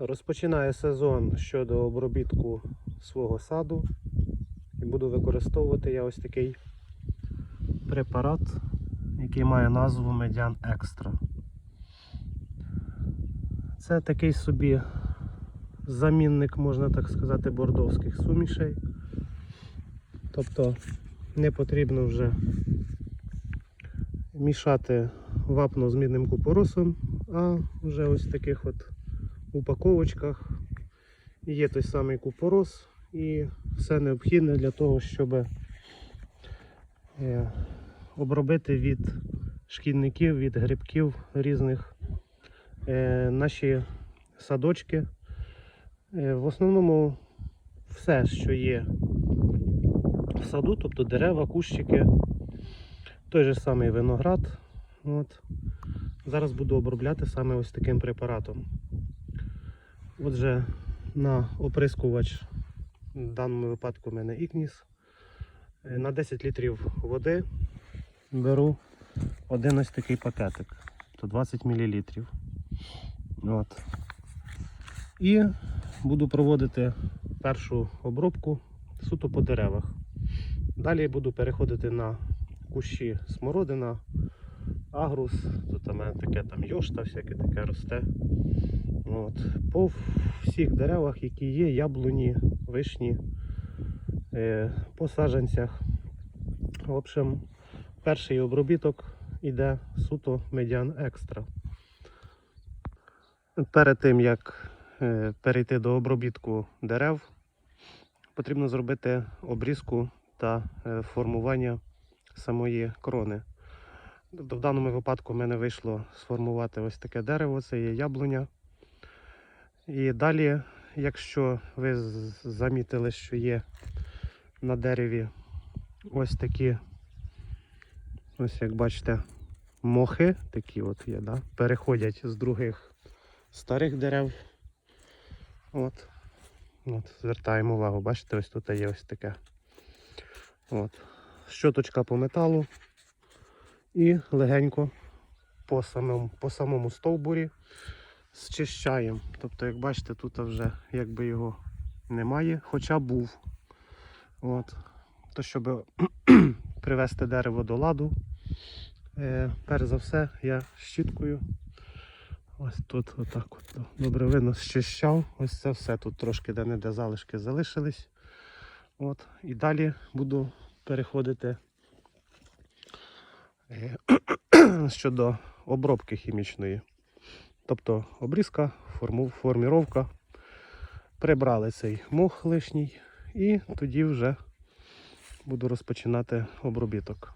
Розпочинаю сезон щодо обробітку свого саду. І буду використовувати я ось такий препарат, який має назву Медян Екстра. Це такий собі замінник, можна так сказати, бордовських сумішей. Тобто не потрібно вже мішати вапно з мідним купоросом, а вже ось таких от упаковочках є той самий купорос і все необхідне для того, щоб е, обробити від шкідників, від грибків різних е, наші садочки. Е, В основному все, що є в саду, тобто дерева, кущики, той же самий виноград. От. Зараз буду обробляти саме ось таким препаратом. Отже, на оприскувач, в даному випадку в мене ікніс. Е, На 10 літрів води беру один ось такий пакетик, то 20 мл. От. І буду проводити першу обробку суто по деревах. Далі буду переходити на кущі смородина, агрус, тут у мене таке там йошта, всяке таке росте. От. По всіх деревах, які є, яблуні, вишні, е, по саджанцях. В общем, перший обробіток іде суто медян екстра. Перед тим як е, перейти до обробітку дерев, потрібно зробити обрізку та е, формування самої крони. В даному випадку в мене вийшло сформувати ось таке дерево, це є яблуня. І далі, якщо ви замітили, що є на дереві ось такі, ось як бачите, мохи, такі от є, да? переходять з других старих дерев. От. От, звертаємо увагу, бачите, ось тут є ось таке. От. Щоточка по металу і легенько по самому, по самому стовбурі зчищаємо. Тобто, як бачите, тут вже якби його немає, хоча був. От. То, щоб привести дерево до ладу, е, перш за все я щіткою. Ось тут отак от добре видно щищав. Ось це все. Тут трошки де-не-де залишки залишились. От. І далі буду переходити е, щодо обробки хімічної. Тобто обрізка, форміровка. Прибрали цей мох лишній і тоді вже буду розпочинати обробіток.